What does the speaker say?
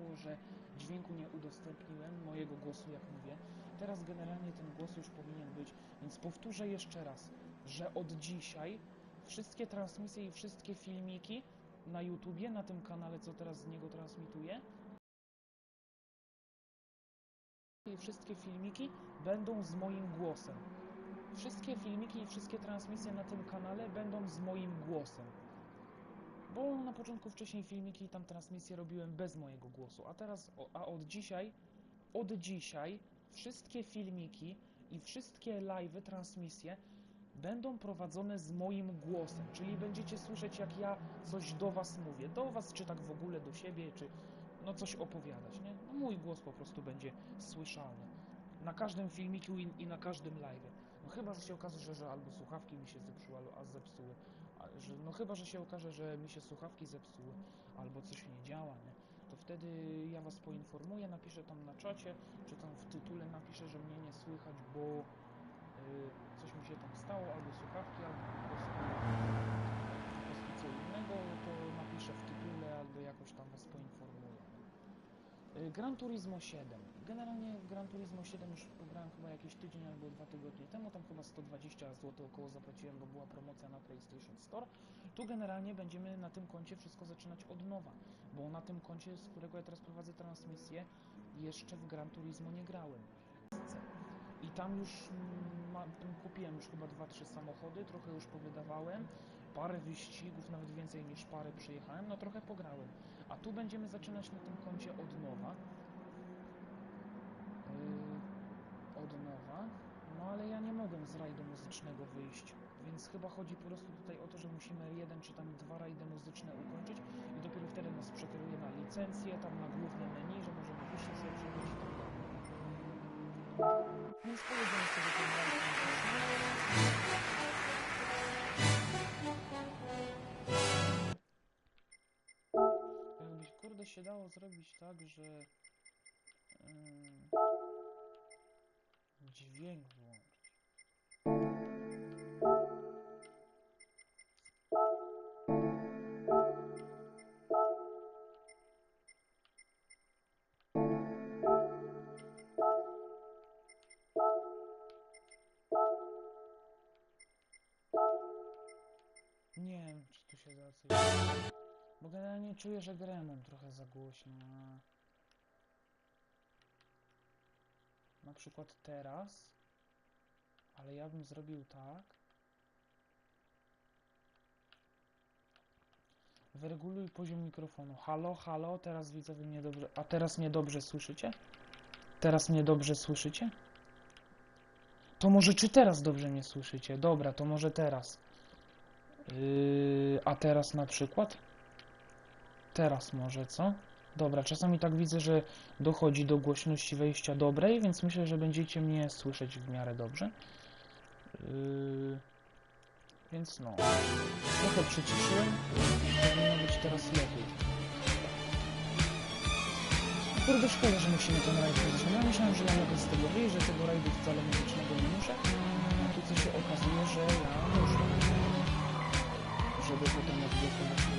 stało, że dźwięku nie udostępniłem, mojego głosu, jak mówię. Teraz generalnie ten głos już powinien być, więc powtórzę jeszcze raz, że od dzisiaj wszystkie transmisje i wszystkie filmiki na YouTubie, na tym kanale, co teraz z niego transmituję, i wszystkie filmiki będą z moim głosem. Wszystkie filmiki i wszystkie transmisje na tym kanale będą z moim głosem. Bo na początku wcześniej filmiki i tam transmisje robiłem bez mojego głosu, a teraz, a od dzisiaj, od dzisiaj wszystkie filmiki i wszystkie live, transmisje będą prowadzone z moim głosem, czyli będziecie słyszeć jak ja coś do was mówię, do was czy tak w ogóle do siebie, czy no coś opowiadać, nie? No mój głos po prostu będzie słyszalny. Na każdym filmiku i, na każdym live. No chyba, że się okaże, że, że albo słuchawki mi się zepsuły, albo a zepsuły. Że, no chyba, że się okaże, że mi się słuchawki zepsuły, albo coś nie działa, nie? To wtedy ja was poinformuję, napiszę tam na czacie, czy tam w tytule napiszę, że mnie nie słychać, bo y, coś mi się tam stało, albo słuchawki, albo po prostu, po prostu co innego, to napiszę w tytule, albo jakoś tam was poinformuję. Y, Gran Turismo 7. Generalnie Gran Turismo 7 już pograłem chyba jakieś tydzień albo dwa tygodnie temu, tam chyba 120 zł około zapłaciłem, bo była promocja na PlayStation Store. Tu generalnie będziemy na tym koncie wszystko zaczynać od nowa, bo na tym koncie, z którego ja teraz prowadzę transmisję, jeszcze w Gran Turismo nie grałem. I tam już mm, ma, tam kupiłem już chyba 2-3 samochody, trochę już powydawałem, parę wyścigów, nawet więcej niż parę przyjechałem, no trochę pograłem. A tu będziemy zaczynać na tym koncie od nowa. Yy, od nowa. No ale ja nie mogę z rajdu muzycznego wyjść. Więc chyba chodzi po prostu tutaj o to, że musimy jeden czy tam dwa rajdy muzyczne ukończyć i dopiero wtedy nas przekieruje na licencję, tam na główne menu, że możemy wyjście sobie przebyć i tak dalej. Więc pojedziemy sobie ten rajd. Jakbyś kurde się dało zrobić tak, że ym, dźwięk włączyć. Się. Bo generalnie czuję, że grę trochę za głośno. Na przykład teraz. Ale ja bym zrobił tak. Wyreguluj poziom mikrofonu. Halo, halo, teraz widzowie mnie dobrze... A teraz mnie dobrze słyszycie? Teraz mnie dobrze słyszycie? To może czy teraz dobrze mnie słyszycie? Dobra, to może teraz. Yy, a teraz na przykład? Teraz może, co? Dobra, czasami tak widzę, że dochodzi do głośności wejścia dobrej, więc myślę, że będziecie mnie słyszeć w miarę dobrze. Yy, więc no. Trochę przyciszyłem. Powinno być teraz lepiej. Kurde, szkoda, że musimy ten rajd robić. No ja myślałem, że ja mogę z tego wyjść, że tego rajdu wcale muzycznego nie muszę работа на